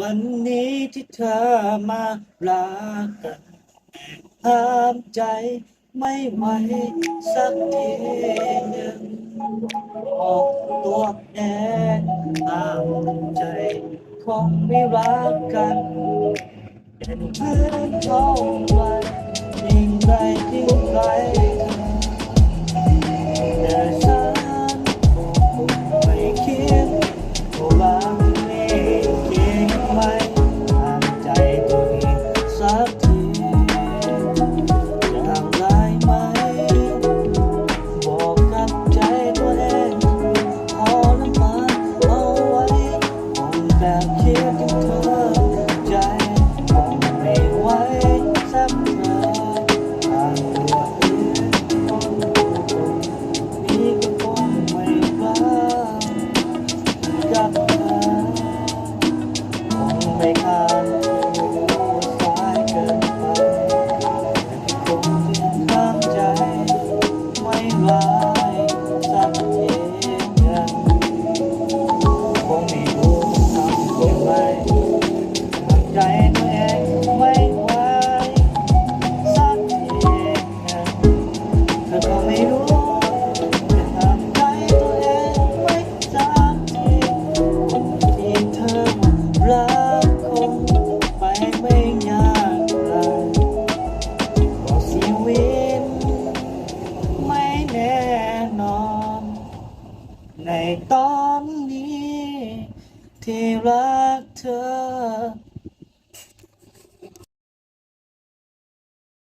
วันนี้ที่เธอมาลากันห้ามใจไม่ไหวสักทีหนึ่งออกตัวแอนตามใจคงไม่รักกันเป็นเพื่อนท้องวันยิ่งไรที่ไก ในตอนนี้ ที่รักเธอ